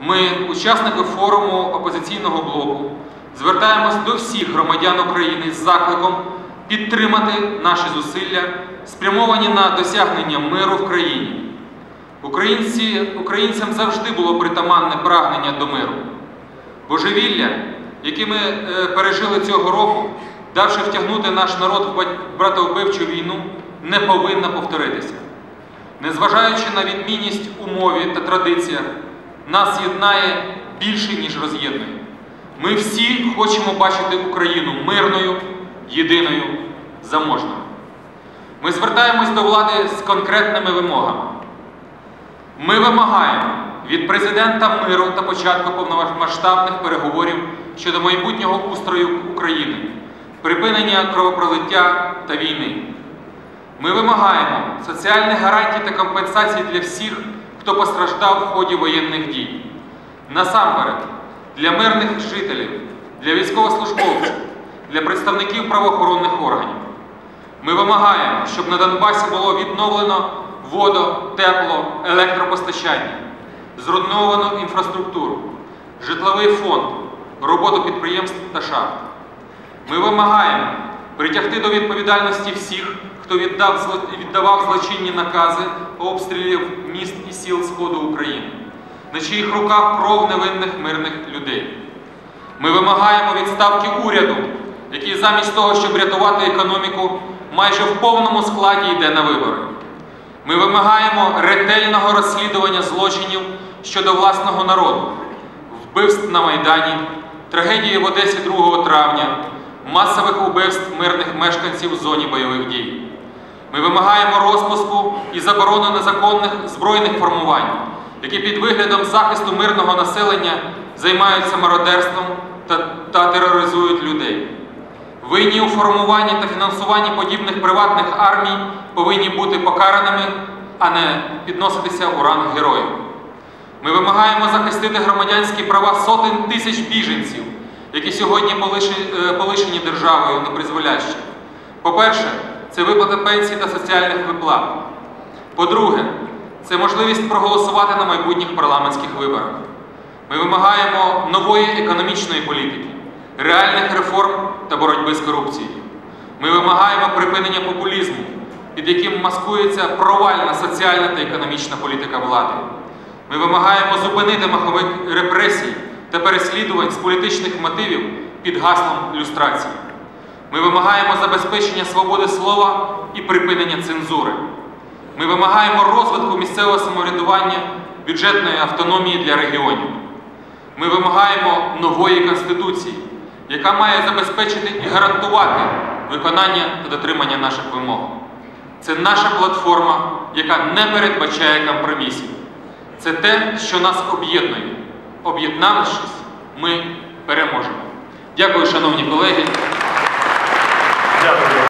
Ми, учасники форуму опозиційного блоку, звертаємось до всіх громадян України з закликом підтримати наші зусилля, спрямовані на досягнення миру в країні. Українці, українцям завжди було притаманне прагнення до миру. Божевілля, яке ми е, пережили цього року, давши втягнути наш народ в братовбивчу війну, не повинна повторитися. Незважаючи на відмінність у мові та традиціях, нас єднає більше, ніж роз'єднує. Ми всі хочемо бачити Україну мирною, єдиною, заможною. Ми звертаємось до влади з конкретними вимогами. Ми вимагаємо від президента миру та початку повномасштабних переговорів щодо майбутнього устрою України, припинення кровопролиття та війни. Ми вимагаємо соціальних гарантій та компенсацій для всіх, хто постраждав в ході воєнних дій. Насамперед, для мирних жителів, для військовослужбовців, для представників правоохоронних органів. Ми вимагаємо, щоб на Донбасі було відновлено водо, тепло, електропостачання, зруйновано інфраструктуру, житловий фонд, роботу підприємств та шахт. Ми вимагаємо притягти до відповідальності всіх, хто віддав, віддавав злочинні накази обстрілів міст і сіл Сходу України, на чиїх руках кров невинних мирних людей. Ми вимагаємо відставки уряду, який замість того, щоб рятувати економіку, майже в повному складі йде на вибори. Ми вимагаємо ретельного розслідування злочинів щодо власного народу, вбивств на Майдані, трагедії в Одесі 2 травня, масових убивств мирних мешканців в зоні бойових дій. Ми вимагаємо розпуску і заборону незаконних збройних формувань, які під виглядом захисту мирного населення займаються мародерством та, та тероризують людей. Винні у формуванні та фінансуванні подібних приватних армій повинні бути покараними, а не підноситися у ранг героїв. Ми вимагаємо захистити громадянські права сотень тисяч біженців, які сьогодні полишені, е, державою непризволяще. По-перше, це виплата пенсій та соціальних виплат. По-друге, це можливість проголосувати на майбутніх парламентських виборах. Ми вимагаємо нової економічної політики, реальних реформ та боротьби з корупцією. Ми вимагаємо припинення популізму, під яким маскується провальна соціальна та економічна політика влади. Ми вимагаємо зупинити маховик репресій та переслідувань з політичних мотивів під гаслом люстрації. Ми вимагаємо забезпечення свободи слова і припинення цензури. Ми вимагаємо розвитку місцевого самоврядування, бюджетної автономії для регіонів. Ми вимагаємо нової конституції, яка має забезпечити і гарантувати виконання та дотримання наших вимог. Це наша платформа, яка не передбачає компромісів. Це те, що нас об'єднує. Об'єднавшись, ми переможемо. Дякую, шановні колеги. Дякую.